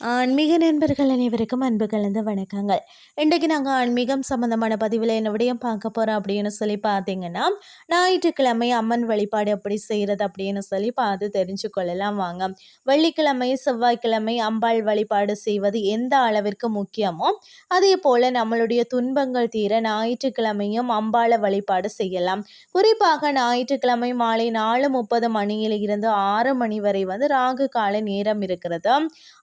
ஆன்மீக நண்பர்கள் அனைவருக்கும் அன்பு கலந்த வணக்கங்கள். இன்றைக்கு நாங்கள் ஆன்மீகம் சம்மந்தமான பதிவில் என்ன விடயம் பார்க்க போகிறோம் அப்படின்னு சொல்லி பார்த்தீங்கன்னா ஞாயிற்றுக்கிழமை அம்மன் வழிபாடு எப்படி செய்கிறது அப்படின்னு சொல்லி பார்த்து தெரிஞ்சு கொள்ளலாம் வாங்க. வெள்ளிக்கிழமை செவ்வாய்க்கிழமை அம்பாள் வழிபாடு செய்வது எந்த அளவிற்கு முக்கியமோ அதே போல் நம்மளுடைய துன்பங்கள் தீர ஞாயிற்றுக்கிழமையும் அம்பாளை வழிபாடு செய்யலாம். குறிப்பாக ஞாயிற்றுக்கிழமை மாலை நாலு முப்பது மணியில் இருந்து ஆறு மணி வரை வந்து ராகு கால நேரம் இருக்கிறது.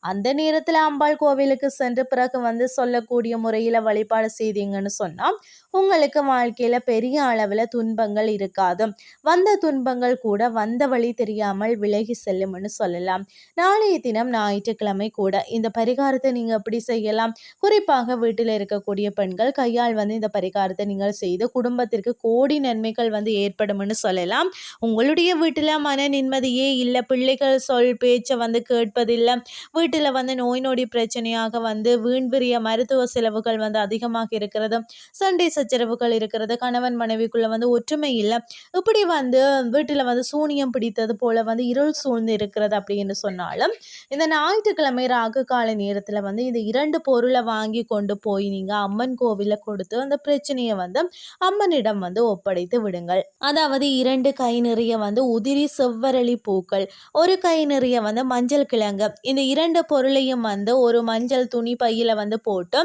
அந்த நேரத்தில் அம்பாள் கோவிலுக்கு சென்று பிறகு வந்து சொல்லக்கூடிய முறையில் வழிபாடு செய்தீங்கன்னு சொன்னால் உங்களுக்கு வாழ்க்கையில் பெரிய அளவில் துன்பங்கள் இருக்காது. வந்த துன்பங்கள் கூட வந்த வழி தெரியாமல் விலகி செல்லும்னு சொல்லலாம். நாளைய தினம் ஞாயிற்றுக்கிழமை கூட இந்த பரிகாரத்தை நீங்கள் எப்படி செய்யலாம்? குறிப்பாக வீட்டில் இருக்கக்கூடிய பெண்கள் கையால் வந்து இந்த பரிகாரத்தை நீங்கள் செய்து குடும்பத்திற்கு கோடி நன்மைகள் வந்து ஏற்படும்னு சொல்லலாம். உங்களுடைய வீட்டில் மன நிம்மதியே இல்லை. பிள்ளைகள் சொல் பேச்சை வந்து கேட்பதில்லை. வீட்டில் வந்து நோய் நொடி பிரச்சனையாக வந்து வீண்பிரிய மருத்துவ செலவுகள் வந்து அதிகமாக இருக்கிறது சண்டை சச்சரவுகள் இருக்கிறது கணவன் மனைவிக்குள்ள வந்து ஒற்றுமை இல்லை. இப்படி வந்து வீட்டில் வந்து சூனியம் பிடித்தது போல வந்து இருள் சூழ்ந்து இருக்கிறது அப்படின்னு சொன்னாலும் இந்த ஞாயிற்றுக்கிழமை ராகு கால நேரத்தில் வந்து இந்த இரண்டு பொருளை வாங்கி கொண்டு போய் நீங்கள் அம்மன் கோவிலில் கொடுத்து அந்த பிரச்சனையை வந்து அம்மனிடம் வந்து ஒப்படைத்து விடுங்கள். அதாவது இரண்டு கை நிறைய வந்து உதிரி செவ்வரளி பூக்கள் ஒரு கை நிறைய வந்து மஞ்சள் கிழங்கு இந்த இரண்டு பொருளை பொருளையும் வந்து ஒரு மஞ்சள் துணி பையில் வந்து போட்டு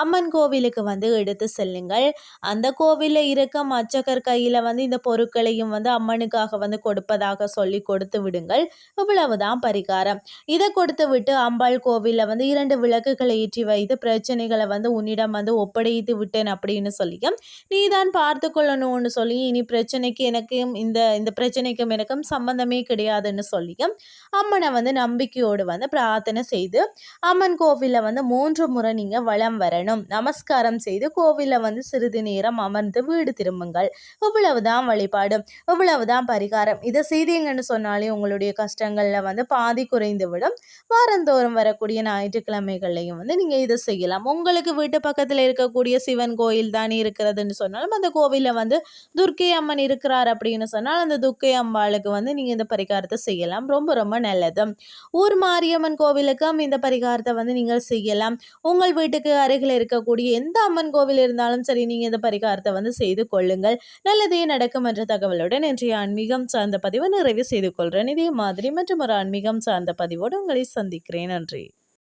அம்மன் கோவிலுக்கு வந்து எடுத்து செல்லுங்கள். அந்த கோவிலில் இருக்க மச்சக்கர் கையில் வந்து இந்த பொருட்களையும் வந்து அம்மனுக்காக வந்து கொடுப்பதாக சொல்லி கொடுத்து விடுங்கள். இவ்வளவுதான் பரிகாரம். இதை கொடுத்து விட்டு அம்பாள் கோவிலில் வந்து இரண்டு விளக்குகளை ஏற்றி வைத்து பிரச்சனைகளை வந்து உன்னிடம் வந்து ஒப்படைத்து விட்டேன் அப்படின்னு சொல்லியும் நீ தான் பார்த்து கொள்ளணும்னு சொல்லி இனி பிரச்சனைக்கு எனக்கும் இந்த இந்த பிரச்சனைக்கும் எனக்கும் சம்பந்தமே கிடையாதுன்னு சொல்லியும் அம்மனை வந்து நம்பிக்கையோடு வந்து பிரார்த்தனை செய்து அம்மன் கோவிலில் வந்து மூன்று முறை நீங்கள் வளம் வரணும். நமஸ்காரம் செய்து கோவிலில் வந்து சிறிது நேரம் அமர்ந்து வீடு திரும்புங்கள். இவ்வளவுதான் வழிபாடு. இவ்வளவுதான் பரிகாரம். இதை செய்தீங்கன்னு சொன்னாலே உங்களுடைய கஷ்டங்களில் வந்து பாதி குறைந்து விடும் வாரந்தோறும் வரக்கூடிய ஞாயிற்றுக்கிழமைகள்லையும் வந்து நீங்கள் இதை செய்யலாம். உங்களுக்கு வீட்டு பக்கத்தில் இருக்கக்கூடிய சிவன் கோயில் தானே இருக்கிறதுன்னு சொன்னாலும் அந்த கோவிலில் வந்து துர்க்கை அம்மன் இருக்கிறார் அப்படின்னு சொன்னால் அந்த துர்க்கை அம்பாளுக்கு வந்து நீங்கள் இந்த பரிகாரத்தை செய்யலாம். ரொம்ப ரொம்ப நல்லது. ஊர் மாரியம்மன் கோவிலுக்கு இந்த இந்த பரிகாரத்தை வந்து நீங்கள் செய்யலாம். உங்கள் வீட்டுக்கு அருகில் இருக்கக்கூடிய எந்த அம்மன் கோவில் இருந்தாலும் சரி நீங்கள் இந்த பரிகாரத்தை வந்து செய்து கொள்ளுங்கள். நல்லதே நடக்கும் என்ற தகவலுடன் இன்றைய ஆன்மீகம் சார்ந்த பதிவை நிறைவு செய்து கொள்கிறேன் இதே மாதிரி மற்றும் ஒரு ஆன்மீகம் சார்ந்த பதிவோடு உங்களை சந்திக்கிறேன். நன்றி.